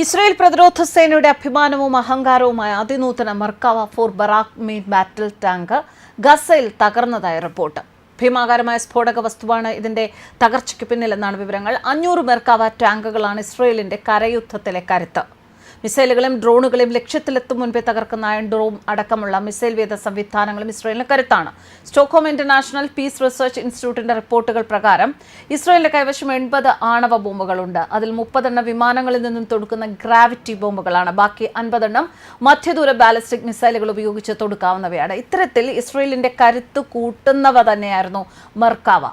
Israel പ്രതിരോധ സേനയുടെ അഭിമാനവും അഹങ്കാരവുമായ അതിനൂതന Merkava four Barak main battle tank ഗസയിൽ തകർന്നതായി റിപ്പോർട്ട്. ഭീമാകാരമായ സ്ഫോടക വസ്തുവാണ് ഇതിന്റെ തകർച്ചയ്ക്ക് പിന്നിലെന്നാണ് വിവരങ്ങൾ. അഞ്ഞൂറ് മെർക്കാവ ടാങ്കുകളാണ് ഇസ്രയേലിന്റെ കരയുദ്ധത്തിലെ കരുത്ത്. മിസൈലുകളും ഡ്രോണുകളും ലക്ഷ്യത്തിലെത്തും മുൻപേ തകർക്കുന്ന അയൺ ഡ്രോം അടക്കമുള്ള മിസൈൽ വേദ സംവിധാനങ്ങളും ഇസ്രയേലിന് കരുത്താണ്. സ്റ്റോക്ക്ഹോം ഇന്റർനാഷണൽ പീസ് റിസർച്ച് ഇൻസ്റ്റിറ്റ്യൂട്ടിന്റെ റിപ്പോർട്ടുകൾ പ്രകാരം ഇസ്രയേലിന്റെ കൈവശം എൺപത് ആണവ ബോംബുകളുണ്ട്. അതിൽ മുപ്പതെണ്ണം വിമാനങ്ങളിൽ നിന്നും തൊടുക്കുന്ന ഗ്രാവിറ്റി ബോംബുകളാണ്. ബാക്കി അൻപതെണ്ണം മധ്യദൂര ബാലിസ്റ്റിക് മിസൈലുകൾ ഉപയോഗിച്ച് തൊടുക്കാവുന്നവയാണ്. ഇത്തരത്തിൽ ഇസ്രയേലിന്റെ കരുത്ത് കൂട്ടുന്നവ തന്നെയായിരുന്നു മർക്കാവ.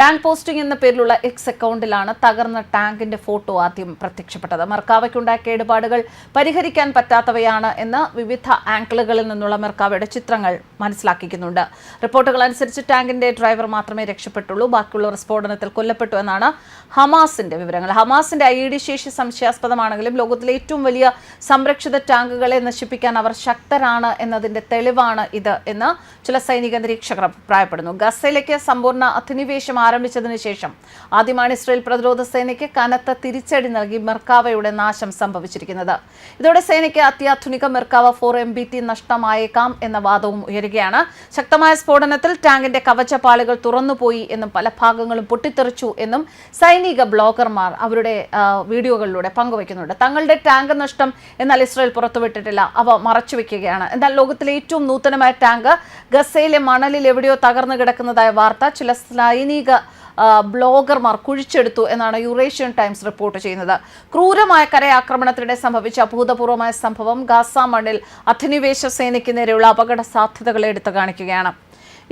ടാങ്ക് പോസ്റ്റിംഗ് എന്ന പേരിലുള്ള എക്സ് അക്കൗണ്ടിലാണ് തകർന്ന ടാങ്കിന്റെ ഫോട്ടോ ആദ്യം പ്രത്യക്ഷപ്പെട്ടത്. മെർക്കാവയ്ക്കുണ്ടായ കേടുപാടുകൾ പരിഹരിക്കാൻ പറ്റാത്തവയാണ് എന്ന് വിവിധ ആംഗിളുകളിൽ നിന്നുള്ള മെർക്കാവയുടെ ചിത്രങ്ങൾ മനസ്സിലാക്കിക്കുന്നുണ്ട്. റിപ്പോർട്ടുകൾ അനുസരിച്ച് ടാങ്കിന്റെ ഡ്രൈവർ മാത്രമേ രക്ഷപ്പെട്ടുള്ളൂ. ബാക്കിയുള്ളവർ സ്ഫോടനത്തിൽ കൊല്ലപ്പെട്ടു എന്നാണ് ഹമാസിന്റെ വിവരങ്ങൾ. ഹമാസിന്റെ ഐ ഡി ശേഷി സംശയാസ്പദമാണെങ്കിലും ലോകത്തിലെ ഏറ്റവും വലിയ സംരക്ഷിത ടാങ്കുകളെ നശിപ്പിക്കാൻ അവർ ശക്തരാണ് എന്നതിന്റെ തെളിവാണ് ഇത് എന്ന് ചില സൈനിക നിരീക്ഷകർ അഭിപ്രായപ്പെടുന്നു. ഗസയിലേക്ക് സമ്പൂർണ അധിനിവേശം ആരംഭിച്ചതിന് ശേഷം ആദ്യമാണ് ഇസ്രയേൽ പ്രതിരോധ സേനയ്ക്ക് കനത്ത തിരിച്ചടി നൽകി മെർക്കാവയുടെ നാശം സംഭവിച്ചിരിക്കുന്നത്. ഇതോടെ സേനയ്ക്ക് അത്യാധുനിക Merkava four M B T നഷ്ടമായേക്കാം എന്ന വാദവും ഉയരുകയാണ്. ശക്തമായ സ്ഫോടനത്തിൽ ടാങ്കിന്റെ കവചപാളികൾ തുറന്നുപോയി എന്നും പല ഭാഗങ്ങളും പൊട്ടിത്തെറിച്ചു എന്നും സൈനിക ബ്ലോഗർമാർ അവരുടെ വീഡിയോകളിലൂടെ പങ്കുവയ്ക്കുന്നുണ്ട്. തങ്ങളുടെ ടാങ്ക് നഷ്ടം എന്നാൽ ഇസ്രയേൽ പുറത്തുവിട്ടിട്ടില്ല. അവ മറച്ചുവെക്കുകയാണ്. എന്നാൽ ലോകത്തിലെ ഏറ്റവും നൂതനമായ ടാങ്ക് ഗസയിലെ മണലിൽ എവിടെയോ തകർന്നു കിടക്കുന്നതായ വാർത്ത ചില സൈനിക ബ്ലോഗർമാർ കുഴിച്ചെടുത്തു എന്നാണ് യുറേഷ്യൻ ടൈംസ് റിപ്പോർട്ട് ചെയ്യുന്നത്. ക്രൂരമായ കരയാക്രമണത്തിനിടെ സംഭവിച്ച അഭൂതപൂർവമായ സംഭവം ഗാസ മണ്ണിൽ അധിനിവേശ സേനയ്ക്ക് നേരെയുള്ള അപകട സാധ്യതകളെ എടുത്തു കാണിക്കുകയാണ്.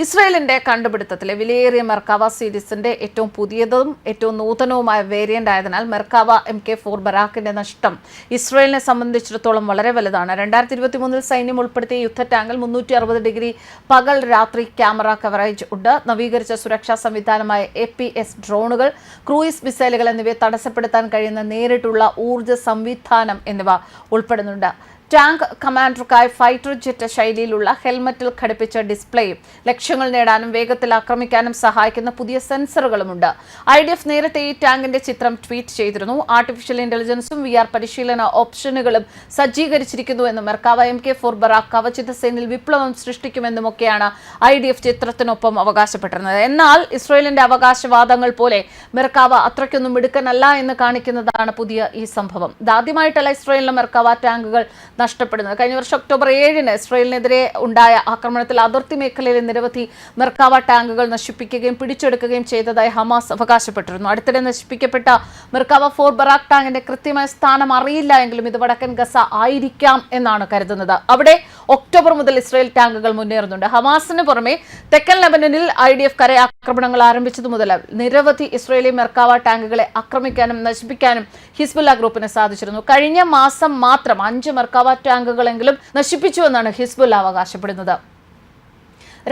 ഇസ്രയേലിന്റെ കണ്ടുപിടുത്തത്തിലെ വിലയേറിയ മെർക്കാവ സീരീസിന്റെ ഏറ്റവും പുതിയതും ഏറ്റവും നൂതനവുമായ വേരിയന്റ് ആയതിനാൽ മെർക്കാവ എം കെ ഫോർ ബറാക്കിന്റെ നഷ്ടം ഇസ്രയേലിനെ സംബന്ധിച്ചിടത്തോളം വളരെ വലുതാണ്. രണ്ടായിരത്തി ഇരുപത്തി മൂന്നിൽ സൈന്യം ഉൾപ്പെടുത്തിയ യുദ്ധ ടാങ്കിൽ മുന്നൂറ്റി അറുപത് ഡിഗ്രി പകൽ രാത്രി ക്യാമറ കവറേജ് ഉണ്ട്. നവീകരിച്ച സുരക്ഷാ സംവിധാനമായ എ പി എസ് ഡ്രോണുകൾ ക്രൂയിസ് മിസൈലുകൾ എന്നിവയെ തടസ്സപ്പെടുത്താൻ കഴിയുന്ന നേരിട്ടുള്ള ഊർജ സംവിധാനം എന്നിവ ഉൾപ്പെടുന്നുണ്ട്. ടാങ്ക് കമാൻഡർക്കായി ഫൈറ്റർ ജെറ്റ് ശൈലിയിലുള്ള ഹെൽമറ്റിൽ ഘടിപ്പിച്ച ഡിസ്പ്ലേയും ലക്ഷ്യങ്ങൾ നേടാനും വേഗത്തിൽ ആക്രമിക്കാനും സഹായിക്കുന്ന പുതിയ സെൻസറുകളുമുണ്ട്. ഐ ഡി എഫ് നേരത്തെ ഈ ടാങ്കിന്റെ ചിത്രം ട്വീറ്റ് ചെയ്തിരുന്നു. ആർട്ടിഫിഷ്യൽ ഇന്റലിജൻസും വി ആർ പരിശീലന ഓപ്ഷനുകളും സജ്ജീകരിച്ചിരിക്കുന്നു എന്നും Merkava M K four Barak കവചിത സേനയിൽ വിപ്ലവം സൃഷ്ടിക്കുമെന്നുമൊക്കെയാണ് ഐ ഡി എഫ് ചിത്രത്തിനൊപ്പം അവകാശപ്പെട്ടിരുന്നത്. എന്നാൽ ഇസ്രയേലിന്റെ അവകാശവാദങ്ങൾ പോലെ മെർക്കാവ അത്രയ്ക്കൊന്നും മിടുക്കനല്ല എന്ന് കാണിക്കുന്നതാണ് പുതിയ ഈ സംഭവം. ഇതാദ്യമായിട്ടല്ല ഇസ്രയേലിലെ മെർക്കാവ ടാങ്കുകൾ നഷ്ടപ്പെടുന്നത്. കഴിഞ്ഞ വർഷം ഒക്ടോബർ ഏഴിന് ഇസ്രയേലിനെതിരെ ഉണ്ടായ ആക്രമണത്തിൽ അതിർത്തി മേഖലയിലെ നിരവധി മെർക്കാവ ടാങ്കുകൾ നശിപ്പിക്കുകയും പിടിച്ചെടുക്കുകയും ചെയ്തതായി ഹമാസ് അവകാശപ്പെട്ടിരുന്നു. അടുത്തിടെ നശിപ്പിക്കപ്പെട്ട മെർക്കാവ ഫോർ ബറാക് ടാങ്കിന്റെ കൃത്യമായ സ്ഥാനം അറിയില്ല എങ്കിലും ഇത് വടക്കൻ ഗസ ആയിരിക്കാം എന്നാണ് കരുതുന്നത്. അവിടെ ഒക്ടോബർ മുതൽ ഇസ്രായേൽ ടാങ്കുകൾ മുന്നേറുന്നുണ്ട്. ഹമാസിന് പുറമെ തെക്കൻ ലെബനനിൽ ഐ ഡി എഫ് കരയാക്രമണങ്ങൾ ആരംഭിച്ചതു മുതൽ നിരവധി ഇസ്രായേലി മെർക്കാവ ടാങ്കുകളെ ആക്രമിക്കാനും നശിപ്പിക്കാനും ഹിസ്ബുല്ല ഗ്രൂപ്പിന് സാധിച്ചിരുന്നു. കഴിഞ്ഞ മാസം മാത്രം അഞ്ച് മെർക്കാവ ടാങ്കുകളെങ്കിലും നശിപ്പിച്ചുവെന്നാണ് ഹിസ്ബുല്ല അവകാശപ്പെടുന്നത്.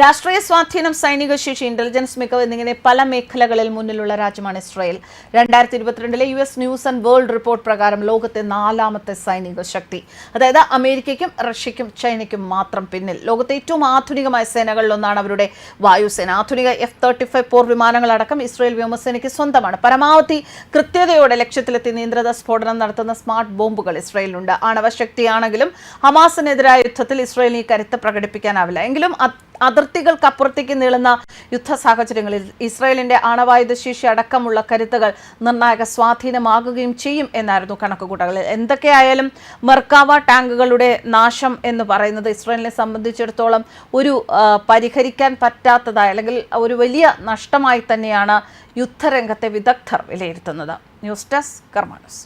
രാഷ്ട്രീയ സ്വാധീനം സൈനിക ശേഷി ഇന്റലിജൻസ് മികവ് എന്നിങ്ങനെ പല മേഖലകളിൽ മുന്നിലുള്ള രാജ്യമാണ് ഇസ്രായേൽ. രണ്ടായിരത്തി ഇരുപത്തിരണ്ടിലെ U S news and world report പ്രകാരം ലോകത്തെ നാലാമത്തെ സൈനിക ശക്തി. അതായത് അമേരിക്കയ്ക്കും റഷ്യയ്ക്കും ചൈനയ്ക്കും മാത്രം പിന്നിൽ. ലോകത്തെ ഏറ്റവും ആധുനികമായ സേനകളിലൊന്നാണ് അവരുടെ വായുസേന. ആധുനിക എഫ് തേർട്ടി ഫൈവ് പോർ വിമാനങ്ങളടക്കം ഇസ്രായേൽ വ്യോമസേനയ്ക്ക് സ്വന്തമാണ്. പരമാവധി കൃത്യതയോടെ ലക്ഷ്യത്തിലെത്തി നിയന്ത്രിത സ്ഫോടനം നടത്തുന്ന സ്മാർട്ട് ബോംബുകൾ ഇസ്രായേലിനുണ്ട്. ആണവശക്തിയാണെങ്കിലും ഹമാസിനെതിരായ യുദ്ധത്തിൽ ഇസ്രായേലിന് ഈ കരുത്ത് പ്രകടിപ്പിക്കാനാവില്ല. എങ്കിലും അതിർത്തികൾക്കപ്പുറത്തേക്ക് നീളുന്ന യുദ്ധ സാഹചര്യങ്ങളിൽ ഇസ്രായേലിന്റെ ആണവായുധ ശേഷി അടക്കമുള്ള കരുത്തുകൾ നിർണായക സ്വാധീനമാകുകയും ചെയ്യും എന്നായിരുന്നു കണക്കുകൂട്ടൽ എന്തൊക്കെയായാലും മെർക്കാവ ടാങ്കുകളുടെ നാശം എന്ന് പറയുന്നത് ഇസ്രായേലിനെ സംബന്ധിച്ചിടത്തോളം ഒരു പരിഹരിക്കാൻ പറ്റാത്തതായ അല്ലെങ്കിൽ ഒരു വലിയ നഷ്ടമായി തന്നെയാണ് യുദ്ധരംഗത്തെ വിദഗ്ധർ വിലയിരുത്തുന്നത്. News desk കർമാനസ്.